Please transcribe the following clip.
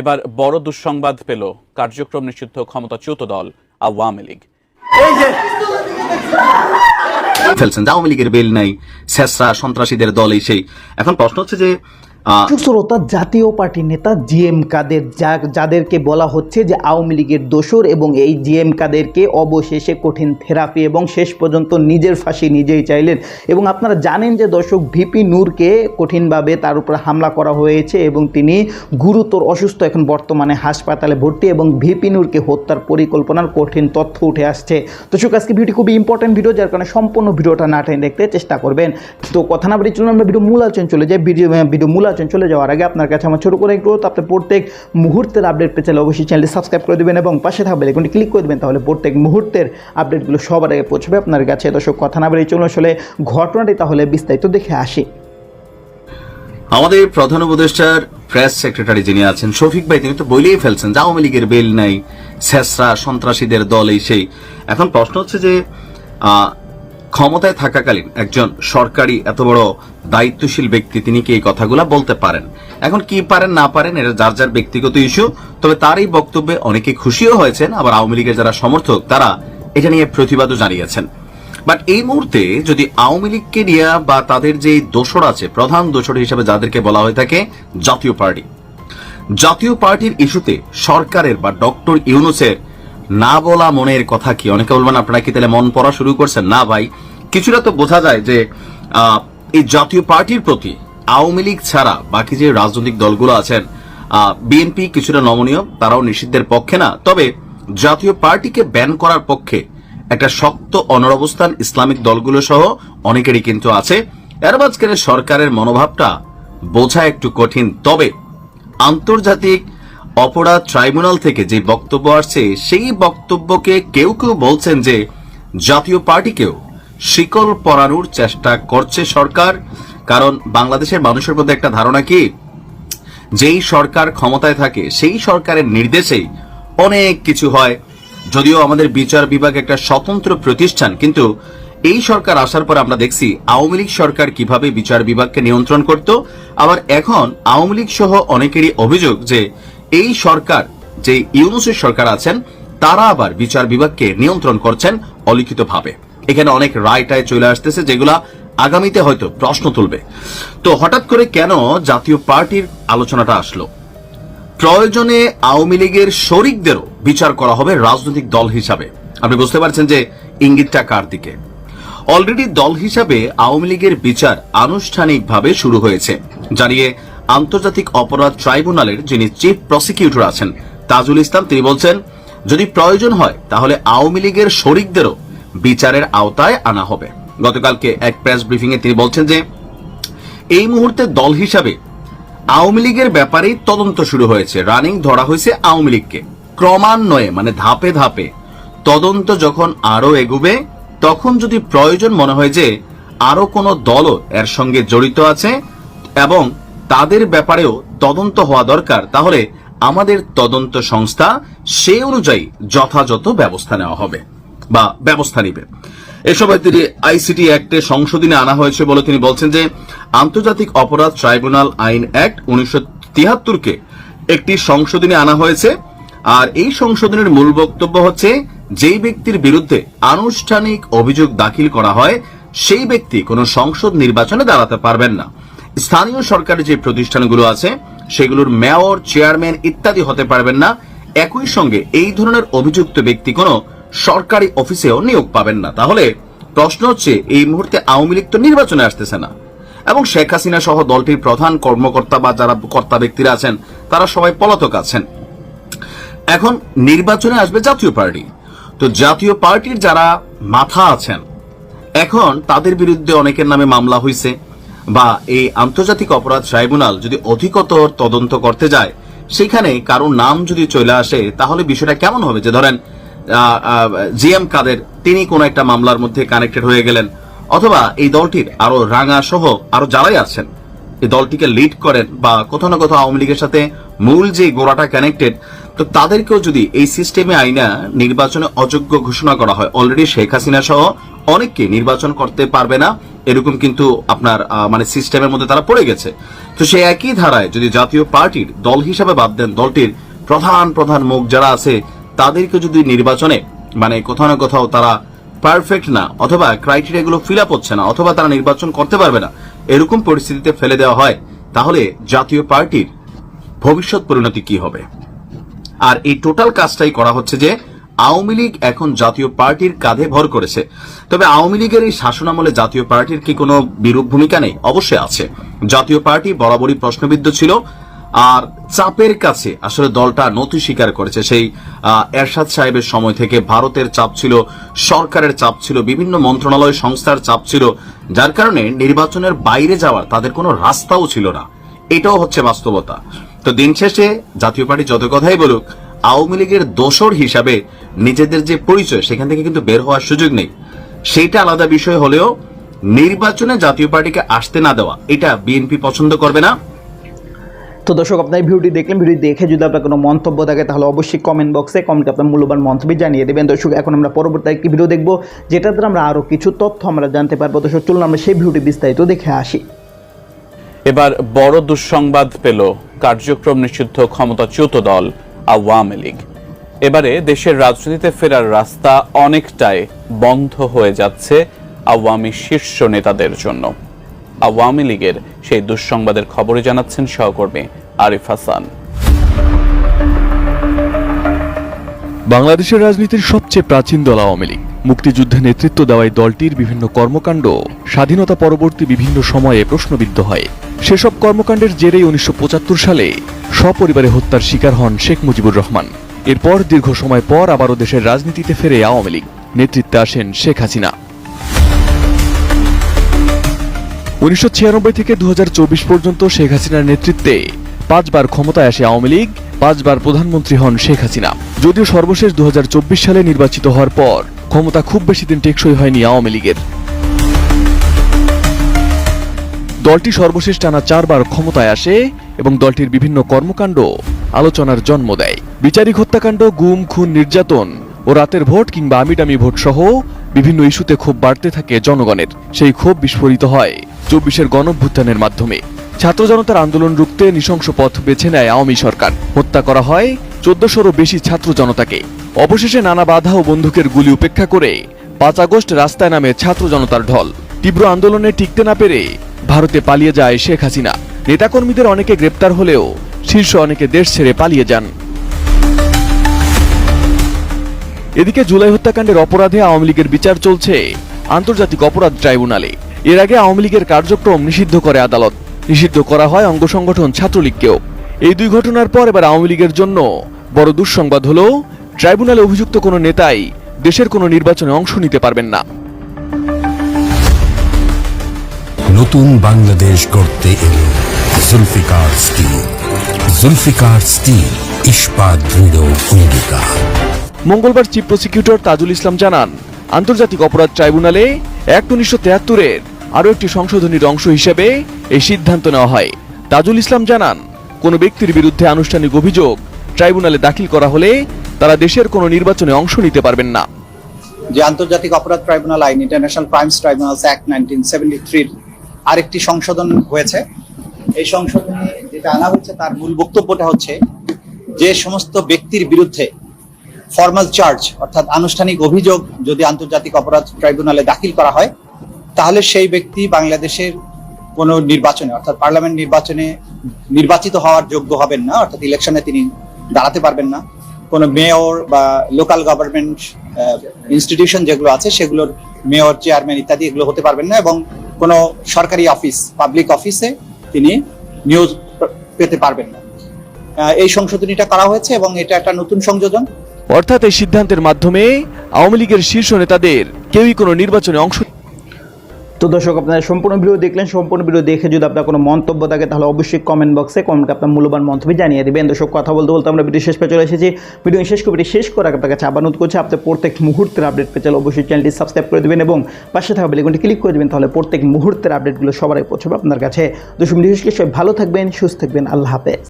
এবার বড় দুঃসংবাদ পেল কার্যক্রম নিষিদ্ধ ক্ষমতাচ্যুত দল আওয়ামী লীগ। ফেলছেন আওয়ামী লীগের বেল নাই, শেষরা সন্ত্রাসীদের দল এই সেই। এখন প্রশ্ন হচ্ছে যে শ্রোতা জাতীয় পার্টির নেতা জিএম কাদের, যা, যাদেরকে বলা হচ্ছে যে আওয়ামী লীগের দোসর এবং এই জিএম কাদেরকে অবশেষে কঠিন থেরাপি এবং শেষ পর্যন্ত নিজের ফাঁসি নিজেই চাইলেন। এবং আপনারা জানেন যে দর্শক ভিপি নূরকে কঠিনভাবে তার উপর হামলা করা হয়েছে এবং তিনি গুরুতর অসুস্থ এখন বর্তমানে হাসপাতালে ভর্তি এবং ভিপি নূরকে হত্যার পরিকল্পনার কঠিন তথ্য উঠে আসছে। দর্শক, আজকে ভিডিও খুবই ইম্পর্টেন্ট ভিডিও যার কারণে সম্পূর্ণ ভিডিওটা না টেনে দেখতে চেষ্টা করবেন। তো কথা না বলে চলুন, আমরা ভিডিও মূল আলোচনা চলে যাই। ভিডিও ভিডিও মূল আলোচনা চলে যাওয়ার আগে আপনার কাছে আমার ছোট করে অনুরোধ, আপনি প্রত্যেক মুহূর্তের আপডেট পেতে চাইলে অবশ্যই চ্যানেলটি সাবস্ক্রাইব করে দেবেন এবং পাশে থাকবে এখানে ক্লিক করে দেবেন তাহলে প্রত্যেক মুহূর্তের আপডেটগুলো সবার আগে পৌঁছবে আপনার কাছে। দর্শক কথা না বলে চলুন আসলে ঘটনাটি তাহলে বিস্তারিত দেখে আসি। আমাদের প্রধান উপদেষ্টার প্রেস সেক্রেটারি যিনি আছেন শফিক ভাই তিনি তো বলেই ফেলছেন যে আওয়ামী লীগের বেল নাই শেষরা সন্ত্রাসীদের দল এই সেই। এখন প্রশ্ন হচ্ছে যে ক্ষমতায় থাকাকালীন একজন সরকারি এত বড় দায়িত্বশীল ব্যক্তি তিনি কি এই কথাগুলো বলতে পারেন? এখন কি পারেন, না পারেন, এটা যার যার ব্যক্তিগত ইস্যু, তবে তার এই বক্তব্যে অনেকে খুশিও হয়েছেন, আবার আওয়ামী লীগের যারা সমর্থক, তারা এটা নিয়ে প্রতিবাদও জানিয়েছেন। বাট এই মুহূর্তে যদি আওয়ামী লীগকে নিয়ে বা তাদের যে দোসর আছে, প্রধান দোসর হিসেবে যাদেরকে বলা হয়ে থাকে, জাতীয় পার্টি। জাতীয় পার্টির ইস্যুতে সরকারের বা ডক্টর ইউনুসের না বলা মনের কথা কি? অনেকে বলবেন, আপনারা কি তাহলে মন পড়া শুরু করছেন? না ভাই, কিছুটা তো বোঝা যায় যে এই জাতীয় পার্টির প্রতি আওয়ামী লীগ ছাড়া বাকি যে রাজনৈতিক দলগুলো আছেন বিএনপি কিছুটা নমনীয়, তারাও নিষিদ্ধের পক্ষে না। তবে জাতীয় পার্টিকে ব্যান করার পক্ষে একটা শক্ত অনরবস্থান ইসলামিক দলগুলো সহ অনেকেরই কিন্তু আছে। এর মাঝখানে সরকারের মনোভাবটা বোঝা একটু কঠিন। তবে আন্তর্জাতিক অপরাধ ট্রাইব্যুনাল থেকে যে বক্তব্য আসছে, সেই বক্তব্যকে কেউ কেউ বলছেন যে জাতীয় পার্টিকেও শিকল পরানোর চেষ্টা করছে সরকার। কারণ বাংলাদেশের মানুষের মধ্যে একটা ধারণা কি? যেই সরকার ক্ষমতায় থাকে, সেই সরকারের নির্দেশেই অনেক কিছু হয়। যদিও আমাদের বিচার বিভাগ একটা স্বতন্ত্র প্রতিষ্ঠান, কিন্তু এই সরকার আসার পর আমরা দেখছি আওয়ামী লীগ সরকার কীভাবে বিচার বিভাগকে নিয়ন্ত্রণ করত। আবার এখন আওয়ামী লীগ সহ অনেকেরই অভিযোগ যে এই সরকার, যে ইউনুসের সরকার আছেন, তারা আবার বিচার বিভাগকে নিয়ন্ত্রণ করছেন অলিখিতভাবে। এখানে অনেক রায় টায় চলে আসতেছে যেগুলা আগামীতে হয়তো প্রশ্ন তুলবে। তো হঠাৎ করে কেন জাতীয় পার্টির আলোচনাটা আসলো? প্রয়োজনে আওয়ামী লীগের শরিকদেরও বিচার করা হবে রাজনৈতিক দল হিসাবে। আপনি বুঝতে পারছেন যে ইঙ্গিতটা কার দিকে? অলরেডি দল হিসাবে আওয়ামী লীগের বিচার আনুষ্ঠানিকভাবে শুরু হয়েছে। জানিয়ে আন্তর্জাতিক অপরাধ ট্রাইব্যুনালের যিনি চিফ প্রসিকিউটর আছেন, তাজুল ইসলাম, তিনি বলছেন, যদি প্রয়োজন হয়, তাহলে আওয়ামী লীগের শরিকদেরও বিচারের আওতায় আনা হবে। গতকালকে এক প্রেস ব্রিফিং এ তিনি বলছেন যে, এই মুহূর্তে দল হিসাবে আওয়ামী লীগের ব্যাপারেই তদন্ত শুরু হয়েছে। রানিং ধরা হয়েছে আওয়ামী লীগকে। ক্রমান্বয়ে মানে ধাপে ধাপে তদন্ত যখন আরও এগুবে, তখন যদি প্রয়োজন মনে হয় যে আরও কোনো দলও এর সঙ্গে জড়িত আছে এবং তাদের ব্যাপারেও তদন্ত হওয়া দরকার। তাহলে আমাদের তদন্ত সংস্থা সে অনুযায়ী যথাযথ ব্যবস্থা নেওয়া হবে বা ব্যবস্থা নিবে। এ সময় তিনি আইসিটি অ্যাক্টে সংশোধনী আনা হয়েছে বলে তিনি বলছেন যে, আন্তর্জাতিক অপরাধ ট্রাইব্যুনাল আইন অ্যাক্ট উনিশশো তিয়াত্তরকে একটি সংশোধনী আনা হয়েছে। আর এই সংশোধনের মূল বক্তব্য হচ্ছে, যেই ব্যক্তির বিরুদ্ধে আনুষ্ঠানিক অভিযোগ দাখিল করা হয়, সেই ব্যক্তি কোনো সংসদ নির্বাচনে দাঁড়াতে পারবেন না। স্থানীয় সরকারের যে প্রতিষ্ঠানগুলো আছে, সেগুলোর মেয়র, চেয়ারম্যান ইত্যাদি হতে পারবেন না। একই সঙ্গে এই ধরনের অভিযুক্ত ব্যক্তি কোনো সরকারি অফিসেও নিয়োগ পাবেন না। তাহলে প্রশ্ন হচ্ছে, এই মুহূর্তে আওয়ামী লীগ তো নির্বাচনে আসতেছে না। এবং শেখ হাসিনা সহ দলটির প্রধান কর্মকর্তা বা যারা কর্তা ব্যক্তিরা আছেন, তারা সবাই পলাতক আছেন। এখন নির্বাচনে আসবে জাতীয় পার্টি। তো জাতীয় পার্টির যারা মাথা আছেন, এখন তাদের বিরুদ্ধে অনেকের নামে মামলা হয়েছে বা এই আন্তর্জাতিক অপরাধ ট্রাইব্যুনাল যদি অধিকতর তদন্ত করতে যায়, সেখানে কারও নাম যদি চলে আসে, তাহলে বিষয়টা কেমন হবে? যে ধরেন জি এম কাদের, তিনি কোন একটা মামলার মধ্যে কানেক্টেড হয়ে গেলেন, অথবা এই দলটির আরও রাঙা সহ আরও যারাই আছেন, এই দলটিকে লিড করেন বা কোথাও না কোথাও আওয়ামী লীগের সাথে মূল যে গোড়াটা কানেক্টেড তো তাদেরকেও যদি এই সিস্টেমে আইনা নির্বাচনে অযোগ্য ঘোষণা করা হয় অলরেডি শেখ হাসিনা সহ অনেককে নির্বাচন করতে পারবে না এরকম কিন্তু আপনার মানে সিস্টেমের মধ্যে তারা পড়ে গেছে। তো সেই একই ধারায় যদি জাতীয় পার্টির দল হিসাবে বাদ দেন দলটির প্রধান প্রধান মুখ যারা আছে, তাদেরকে যদি নির্বাচনে মানে কোথাও না কোথাও তারা পারফেক্ট না, অথবা ক্রাইটেরিয়া গুলো ফিল আপ হচ্ছে না, অথবা তারা নির্বাচন করতে পারবে না, এরকম পরিস্থিতিতে ফেলে দেওয়া হয়, তাহলে জাতীয় পার্টির ভবিষ্যৎ পরিণতি কি হবে? আর এই টোটাল কাজটাই করা হচ্ছে যে আওয়ামী লীগ এখন জাতীয় পার্টির কাঁধে ভর করেছে। তবে আওয়ামী লীগের এই শাসনামলে জাতীয় পার্টির কি কোনো বিরূপ ভূমিকা নেই? অবশ্যই আছে। জাতীয় পার্টি বরাবরই প্রশ্নবিদ্ধ ছিল, আর চাপের কাছে আসলে দলটা নথি স্বীকার করেছে। সেই এরশাদ সাহেবের সময় থেকে ভারতের চাপ ছিল, সরকারের চাপ ছিল, বিভিন্ন মন্ত্রণালয় সংস্থার চাপ ছিল, যার কারণে নির্বাচনের বাইরে যাওয়ার তাদের কোনো রাস্তাও ছিল না। এটাও হচ্ছে বাস্তবতা। তো দিন শেষে জাতীয় পার্টি যত কথাই বলুক আওয়ামী লীগের দোসর হিসাবে নিজেদের যে পরিচয় সেখান থেকে কিন্তু বের হওয়ার সুযোগ নেই। সেইটা আলাদা বিষয় হলেও নির্বাচনে জাতীয় পার্টিকে আসতে না দেওয়া এটা বিএনপি পছন্দ করবে না। তো দর্শক আপনার ভিডিওটি দেখলেন ভিডিও দেখে যদি আপনার কোনো মন্তব্য থাকে তাহলে অবশ্যই কমেন্ট বক্সে কমেন্টে আপনার মূল্যবান মন্তব্য জানিয়ে দেবেন। দর্শক এখন আমরা পরবর্তী একটি ভিডিও দেখব যেটার দ্বারা আমরা আরও কিছু তথ্য আমরা জানতে পারব। দর্শক চলুন আমরা সেই ভিডিওটি বিস্তারিত দেখে আসি। এবার বড় দুঃসংবাদ পেল। কার্যক্রম নিষিদ্ধ ক্ষমতাচ্যুত দল। আওয়ামী লীগ। এবারে দেশের রাজনীতিতে ফেরার রাস্তা অনেকটাই বন্ধ হয়ে যাচ্ছে আওয়ামী শীর্ষ নেতাদের জন্য। আওয়ামী লীগের সেই দুঃসংবাদের খবরে জানাচ্ছেন সহকর্মী আরিফ হাসান। বাংলাদেশের রাজনীতির সবচেয়ে প্রাচীন দল আওয়ামী লীগ। মুক্তিযুদ্ধে নেতৃত্ব দেওয়ায় দলটির বিভিন্ন কর্মকাণ্ড, স্বাধীনতা পরবর্তী বিভিন্ন সময়ে প্রশ্নবিদ্ধ হয়। সেসব কর্মকাণ্ডের জেরেই উনিশশো পঁচাত্তর সালে সপরিবারে হত্যার শিকার হন শেখ মুজিবুর রহমান। এরপর দীর্ঘ সময় পর আবারও দেশের রাজনীতিতে ফেরে আওয়ামী লীগ। নেতৃত্বে আসেন শেখ হাসিনা। উনিশশো থেকে দু পর্যন্ত শেখ হাসিনার নেতৃত্বে পাঁচবার ক্ষমতায় আসে আওয়ামী লীগ, পাঁচবার প্রধানমন্ত্রী হন শেখ হাসিনা। যদিও সর্বশেষ দু হাজার চব্বিশ সালে নির্বাচিত হওয়ার পর ক্ষমতা খুব বেশি দিন টেকসই হয়নি আওয়ামী লীগের। দলটি সর্বশেষ টানা চারবার ক্ষমতায় আসে এবং দলটির বিভিন্ন কর্মকাণ্ড আলোচনার জন্ম দেয়। বিচারিক হত্যাকাণ্ড, গুম, খুন, নির্যাতন ও রাতের ভোট কিংবা আমিডামি ভোট সহ বিভিন্ন ইস্যুতে ক্ষোভ বাড়তে থাকে জনগণের। সেই ক্ষোভ বিস্ফোরিত হয় চব্বিশের গণভ্যুত্থানের মাধ্যমে। ছাত্র জনতার আন্দোলন রুখতে নৃশংস পথ বেছে নেয় আওয়ামী সরকার। হত্যা করা হয় চোদ্দশোরও বেশি ছাত্র জনতাকে। অবশেষে নানা বাধা ও বন্দুকের গুলি উপেক্ষা করে পাঁচ আগস্ট রাস্তায় নামে ছাত্র জনতার ঢল। তীব্র আন্দোলনে টিকতে না পেরে ভারতে পালিয়ে যায় শেখ হাসিনা। নেতাকর্মীদের অনেকে গ্রেপ্তার হলেও শীর্ষ অনেকে দেশ ছেড়ে পালিয়ে যান। এদিকে জুলাই হত্যাকাণ্ডের অপরাধে আওয়ামী লীগের বিচার চলছে আন্তর্জাতিক অপরাধ ট্রাইব্যুনালে। এর আগে আওয়ামী লীগের কার্যক্রম নিষিদ্ধ করে আদালত। নিষিদ্ধ করা হয় অঙ্গ সংগঠন ছাত্রলীগকেও। এই দুই ঘটনার পর এবার আওয়ামী লীগের জন্য বড় দুঃসংবাদ হল ট্রাইব্যুনালে অভিযুক্ত কোনো নেতাই দেশের কোনো নির্বাচনে অংশ নিতে পারবেন না। নতুন বাংলাদেশ গড়তে এলো। জুলফিকার স্টিল। জুলফিকার স্টিল ইস্পাত দৃঢ় অঙ্গীকার মঙ্গলবার চিফ প্রসিকিউটর তাজুল ইসলাম জানান আন্তর্জাতিক অপরাধ ট্রাইব্যুনালে অ্যাক্ট উনিশশো তেহাত্তরের আরও একটি সংশোধনীর অংশ হিসেবে এই সিদ্ধান্ত নেওয়া হয়। তাজুল ইসলাম জানান কোনো ব্যক্তির বিরুদ্ধে আনুষ্ঠানিক অভিযোগ ট্রাইব্যুনালে দাখিল করা হলে তারা দেশের কোনো নির্বাচনে অংশ নিতে পারবেন না। যে আন্তর্জাতিক অপরাধ ট্রাইব্যুনাল আইন international crimes tribunals act nineteen seventy থ্রির আরেকটি সংশোধন হয়েছে। এই সংশোধনে যেটা আনা হচ্ছে, তার মূল বক্তব্যটা হচ্ছে যে সমস্ত ব্যক্তির বিরুদ্ধে ফর্মাল চার্জ অর্থাৎ আনুষ্ঠানিক অভিযোগ যদি আন্তর্জাতিক অপরাধ ট্রাইব্যুনালে দাখিল করা হয়, তাহলে সেই ব্যক্তি বাংলাদেশের কোনো নির্বাচনে, অর্থাৎ পার্লামেন্ট নির্বাচনে নির্বাচিত হওয়ার যোগ্য হবেন না, অর্থাৎ ইলেকশনে তিনি দাঁড়াতে পারবেন না। কোনো মেয়র বা লোকাল গভর্নমেন্ট ইনস্টিটিউশন যেগুলো আছে, সেগুলোর মেয়র চেয়ারম্যান ইত্যাদি এগুলো হতে পারবেন না এবং কোনো সরকারি অফিস পাবলিক অফিসে তিনি নিয়োগ পেতে পারবেন না। এই সংশোধনীটা করা হয়েছে এবং এটা একটা নতুন সংযোজন। অর্থাৎ এই সিদ্ধান্তের মাধ্যমে আওয়ামী লীগের শীর্ষ নেতাদের কেউই কোনো নির্বাচনে অংশ তো দর্শক, আপনারা সম্পূর্ণ ভিডিও দেখলেন, সম্পূর্ণ ভিডিও দেখে যদি আপনার কোনো মন্তব্য থাকে, তাহলে অবশ্যই কমেন্ট বক্সে কমেন্টে আপনার মূল্যবান মন্তব্য জানিয়ে দেবেন। দর্শক, কথা বলতে বলতে আমরা ভিডিও শেষ পেয়ে চলে এসেছি। ভিডিও শেষ করে শেষ করে আপনার কাছে আবার করছি, আপনি প্রত্যেক মুহূর্তের আপডেট পেয়ে চলে অবশ্যই চ্যানেলটি সাবস্ক্রাইব করে দেবেন এবং পাশে থাকা বেলেগুনটি ক্লিক করে দেবেন, তাহলে প্রত্যেক মুহূর্তের আপডেটগুলো সবার আগে পৌঁছবে আপনার কাছে। দর্শক ভিডিও সবাই ভালো থাকবেন, সুস্থ থাকবেন, আল্লাহ হাফেজ।